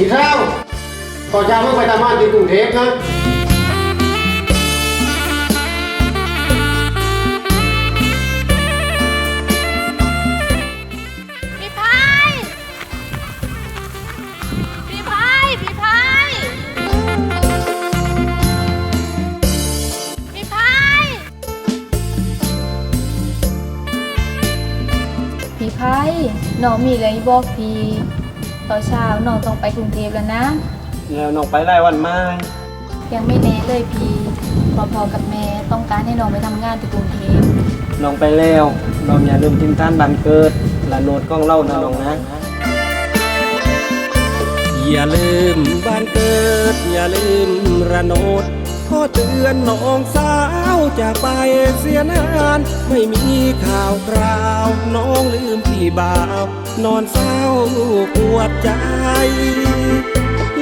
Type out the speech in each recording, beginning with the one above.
อีเท่าก่อนจะเมื่อไปทำงานที่กรุงเทพนะพี่พายพี่พายพี่พายพี่พายพี่ไพ่น้องมีอะไรบอกพี่ ตอนเช้าน้องต้องไปกรุงเทพแล้วนะ แล้วน้องไปไล่วันมายังไม่แน่เลยพี่เพอพอกับแม่ต้องการให้น้องไปทำงานที่กรุงเทพน้องไปแล้วน้องอย่าลืมทิมท่านบันเกิดและโนดกล้องเล่านะน้องนะ อย่าลืมบ้านเกิด อย่าลืมระโนด ขอเตือนน้องสาวจากไปเสียนานไม่มีข่าวคราว น้องลืมพี่บ่าว นอนเศร้าปวดใจ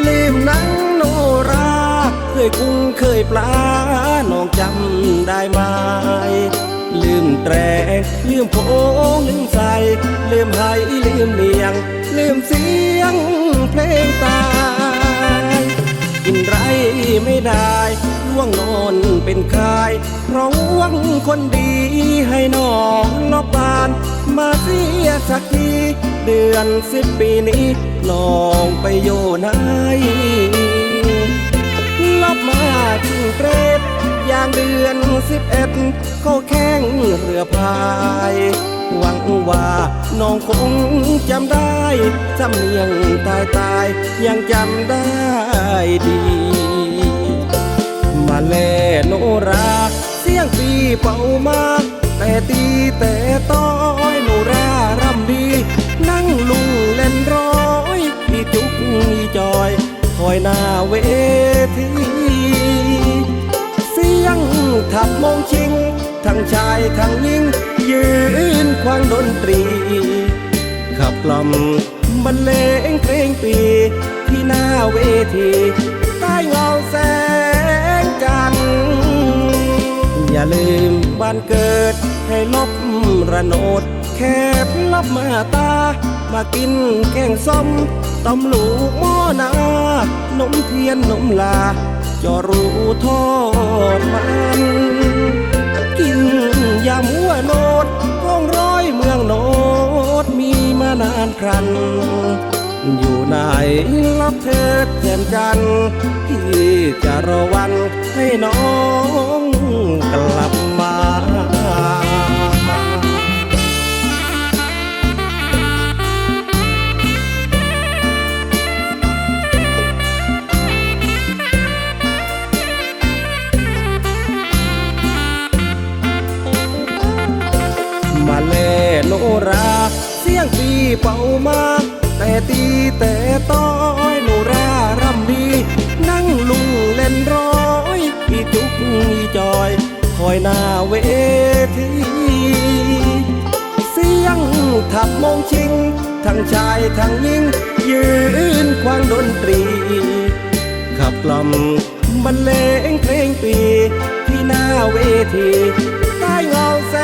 ลืมนังโนรา เคยกุ้งเคยปลา น้องจำได้ไหมลืมแตรลืมโพงลืมใส่ลืมไหลืมเลียง ลืมเสียงเพลงตายกินไรไม่ได้ วงนอนเป็นคายเพราะหวังคนดีให้น้องนอกบ้าน มาเสียสักทีเดือนสิบปีนี้น้องไปโยไหนลับมาจึงเกรดอย่างเดือนสิบเอ็ดเขาแข่งเรือพายหวังว่าน้องคงจำได้จำเนียงตายตายยังจำได้ดี แลโนราเสียงปีเป่ามาแต่ตีแต่ต้อยโนรารำดี นั่งลุงเล่นร้อยพี่จุกอีจอย คอยหน้าเวที เสียงถับมงชิง ทั้งชายทั้งหญิง ยืนควางดนตรี ขับกล่อมบรรเลงเพลงปี ที่หน้าเวที ใต้เงาแสง อย่าลืมบ้านเกิดให้ลบระโนด แคบลับมาตา มากินแกงส้มตำลูกหม้อนานมเทียนนมลาจอรู้ทอดมัน กินยำหัวโนดก้องร้อยเมืองโนดมีมานานครั้น ไหนรับเถิดแทนกันพี่จะรอวันให้น้องกลับมามาเล่โนรา เสียงปีเป่ามา แต่ตีแต่ต้อยโนรารำดี นั่งลุงเล่นร้อยพี่จุกอีจอย คอยหน้าเวที เสียงถับมงชิง ทั้งชายทั้งหญิง ยืนควางดนตรี ขับกล่อมบรรเลงเพลงปี ที่หน้าเวทีใต้เงาแส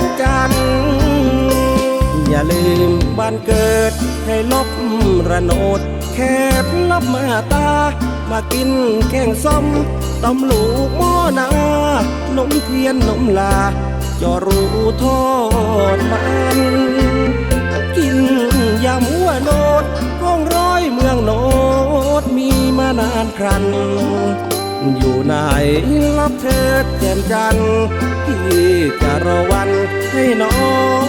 งจันทร์อย่าลืมบ้านเกิด ให้ลบระโนด แคบลับมาตา มากินแกงส้มตำลูกหม้อนานมเทียนนมลาจอรู้ทอดมันกินยำหัวโนดก้องร้อยเมืองโนดมีมานานครัน อยู่ไหนรับเถิดแจ่มจันทร์พี่จะรอวันให้น้อง